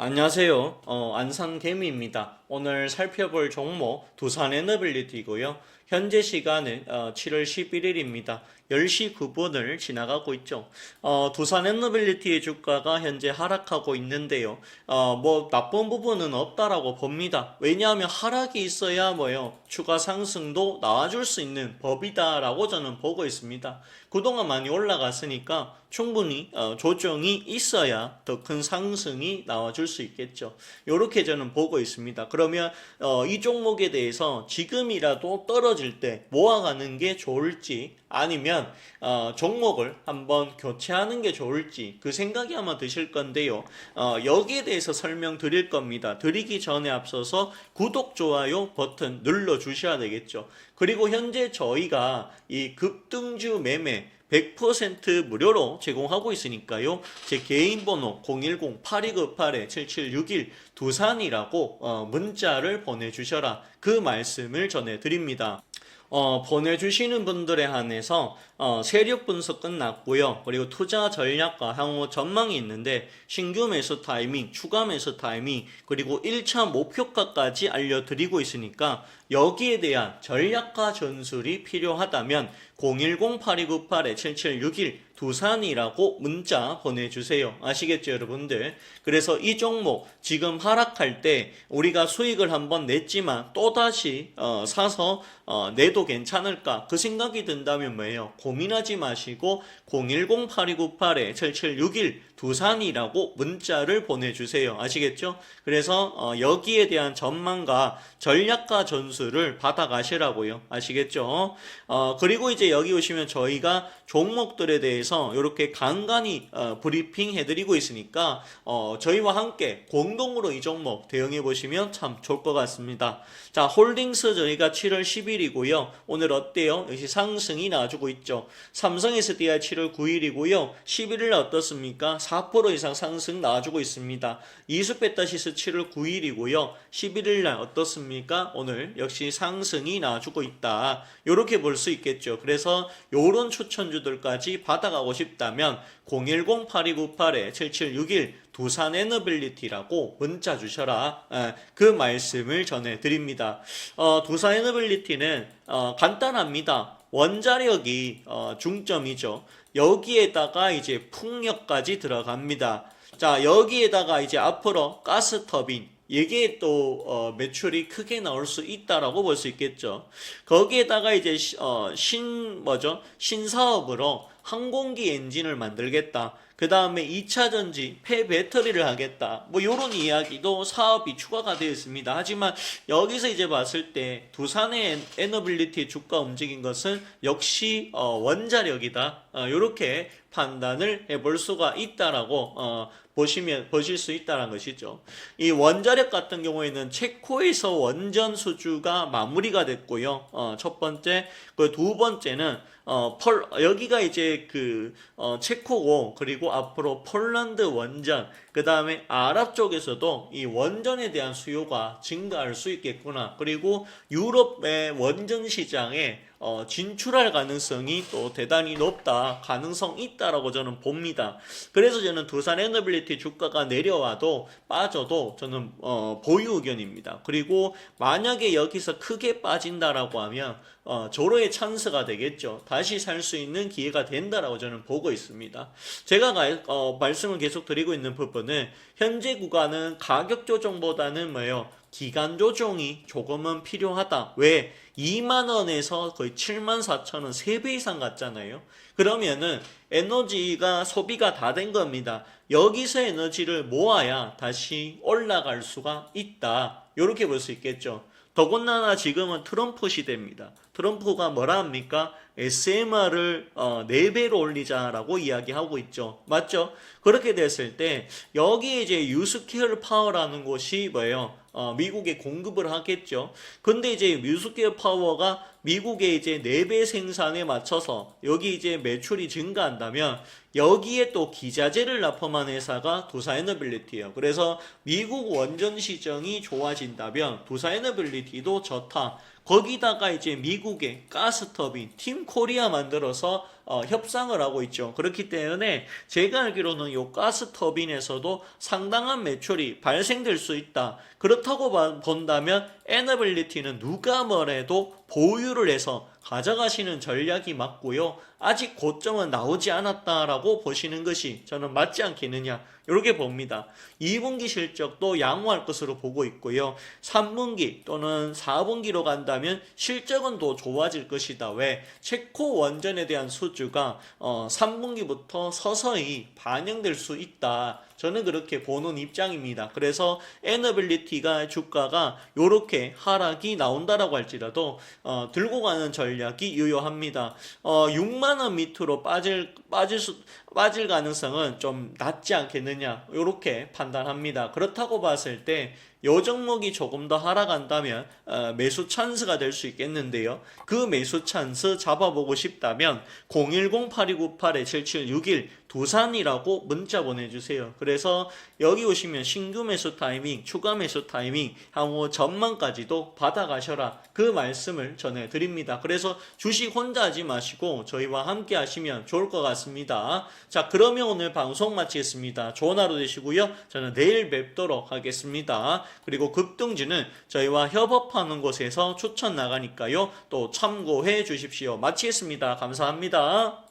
안녕하세요. 어, 안산 개미입니다. 오늘 살펴볼 종목 두산 에너빌리티고요. 현재 시간은 어, 7월 11일입니다. 10시 9분을 지나가고 있죠. 어, 두산 에너빌리티의 주가가 현재 하락하고 있는데요. 어, 뭐 나쁜 부분은 없다라고 봅니다. 왜냐하면 하락이 있어야 뭐요 추가 상승도 나와줄 수 있는 법이다라고 저는 보고 있습니다. 그동안 많이 올라갔으니까 충분히 어, 조정이 있어야 더 큰 상승이 나와줄 수 있겠죠. 이렇게 저는 보고 있습니다. 그러면 어, 이 종목에 대해서 지금이라도 떨어 질 때 모아가는 게 좋을지 아니면 어, 종목을 한번 교체하는 게 좋을지 그 생각이 아마 드실 건데요. 어, 여기에 대해서 설명드릴 겁니다. 드리기 전에 앞서서 구독, 좋아요 버튼 눌러 주셔야 되겠죠. 그리고 현재 저희가 이 급등주 매매 100% 무료로 제공하고 있으니까요. 제 개인 번호 010-8298-7761 두산이라고 어, 문자를 보내주셔라. 그 말씀을 전해드립니다. 어, 보내주시는 분들에 한해서 어, 세력 분석 끝났고요. 그리고 투자 전략과 향후 전망이 있는데 신규 매수 타이밍, 추가 매수 타이밍, 그리고 1차 목표가까지 알려드리고 있으니까 여기에 대한 전략과 전술이 필요하다면 010-8298-7761 두산이라고 문자 보내주세요. 아시겠죠, 여러분들? 그래서 이 종목 지금 하락할 때 우리가 수익을 한번 냈지만 또다시 어, 사서 어, 내도 괜찮을까? 그 생각이 든다면 뭐예요? 고민하지 마시고 010-8298-7761 두산이라고 문자를 보내주세요. 아시겠죠? 그래서 어, 여기에 대한 전망과 전략과 전술을 받아가시라고요. 아시겠죠? 어, 그리고 이제 여기 오시면 저희가 종목들에 대해서 이렇게 간간히 어, 브리핑 해드리고 있으니까 어, 저희와 함께 공동으로 이 종목 대응해 보시면 참 좋을 것 같습니다. 자, 홀딩스 저희가 7월 10일이고요. 오늘 어때요? 역시 상승이 나와주고 있죠. 삼성 SDI 7월 9일이고요. 11일 어떻습니까? 4% 이상 상승 나와주고 있습니다. 이수페타시스 7월 9일이고요. 11일 날 어떻습니까? 오늘 역시 상승이 나와주고 있다. 이렇게 볼 수 있겠죠. 그래서 요런 추천주들까지 받아가 고 싶다면 010-8298-7761 두산 에너빌리티라고 문자 주셔라. 에, 그 말씀을 전해드립니다. 어, 두산 에너빌리티는 어, 간단합니다. 원자력이 어, 중점이죠. 여기에다가 이제 풍력까지 들어갑니다. 자, 여기에다가 이제 앞으로 가스 터빈 이게 또 어, 매출이 크게 나올 수 있다라고 볼 수 있겠죠. 거기에다가 이제 시- 어, 신 뭐죠? 신사업으로 항공기 엔진을 만들겠다. 그 다음에 2차 전지 폐 배터리를 하겠다. 뭐 요런 이야기도 사업이 추가가 되어 있습니다. 하지만 여기서 이제 봤을 때 두산의 엔- 에너빌리티 주가 움직인 것은 역시 어, 원자력이다. 어, 요렇게 판단을 해볼 수가 있다라고 어, 보시면 보실 수 있다는 것이죠. 이 원자력 같은 경우에는 체코에서 원전 수주가 마무리가 됐고요. 어, 첫 번째, 그 두 번째는 어, 펄 여기가 이제 그 어, 체코고 그리고 앞으로 폴란드 원전 그 다음에 아랍 쪽에서도 이 원전에 대한 수요가 증가할 수 있겠구나. 그리고 유럽의 원전 시장에 어, 진출할 가능성이 또 대단히 높다. 가능성 있다라고 저는 봅니다. 그래서 저는 두산 에너빌리티 주가가 내려와도 빠져도 저는 어, 보유 의견입니다. 그리고 만약에 여기서 크게 빠진다라고 하면 어, 조로의 찬스가 되겠죠. 다시 살 수 있는 기회가 된다라고 저는 보고 있습니다. 제가 가- 어, 말씀을 계속 드리고 있는 부분은 현재 구간은 가격 조정보다는 뭐예요? 기간 조정이 조금은 필요하다. 왜? 2만 원에서 거의 7만 4천 원 3배 이상 갔잖아요. 그러면은 에너지가 소비가 다 된 겁니다. 여기서 에너지를 모아야 다시 올라갈 수가 있다. 이렇게 볼 수 있겠죠. 더군다나 지금은 트럼프 시대입니다. 트럼프가 뭐라 합니까? SMR을 어, 4배로 올리자라고 이야기하고 있죠. 맞죠? 그렇게 됐을 때 여기에 이제 유스케어 파워라는 곳이 뭐예요? 어, 미국에 공급을 하겠죠. 근데 이제 유스케어 파워가 미국의 이제 4배 생산에 맞춰서 여기 이제 매출이 증가한다면 여기에 또 기자재를 납품한 회사가 두사에너빌리티예요. 그래서 미국 원전 시정이 좋아진다면 두사에너빌리티도 좋다. 거기다가 이제 미국의 가스터빈 팀 코리아 만들어서 어, 협상을 하고 있죠. 그렇기 때문에 제가 알기로는 요 가스터빈에서도 상당한 매출이 발생될 수 있다. 그렇다고 봐- 본다면 에너빌리티는 누가 뭐래도 보유를 해서 가져가시는 전략이 맞고요. 아직 고점은 나오지 않았다라고 보시는 것이 저는 맞지 않겠느냐. 이렇게 봅니다. 2분기 실적도 양호할 것으로 보고 있고요. 3분기 또는 4분기로 간다면 실적은 더 좋아질 것이다. 왜? 체코 원전에 대한 수주가 어, 3분기부터 서서히 반영될 수 있다. 저는 그렇게 보는 입장입니다. 그래서 에너빌리티가 주가가 이렇게 하락이 나온다라고 할지라도 어, 들고 가는 전략이 유효합니다. 어, 6만 원 밑으로 빠질 빠질 수 빠질 가능성은 좀 낮지 않겠느냐 이렇게 판단합니다. 그렇다고 봤을 때 요 종목이 조금 더 하락한다면 어, 매수 찬스가 될 수 있겠는데요. 그 매수 찬스 잡아보고 싶다면 010-8298-7761 두산이라고 문자 보내주세요. 그래서 여기 오시면 신규 매수 타이밍, 추가 매수 타이밍, 향후 전망까지도 받아가셔라. 그 말씀을 전해드립니다. 그래서 주식 혼자 하지 마시고 저희와 함께 하시면 좋을 것 같습니다. 자, 그러면 오늘 방송 마치겠습니다. 좋은 하루 되시고요. 저는 내일 뵙도록 하겠습니다. 그리고 급등주는 저희와 협업하는 곳에서 추천 나가니까요. 또 참고해 주십시오. 마치겠습니다. 감사합니다.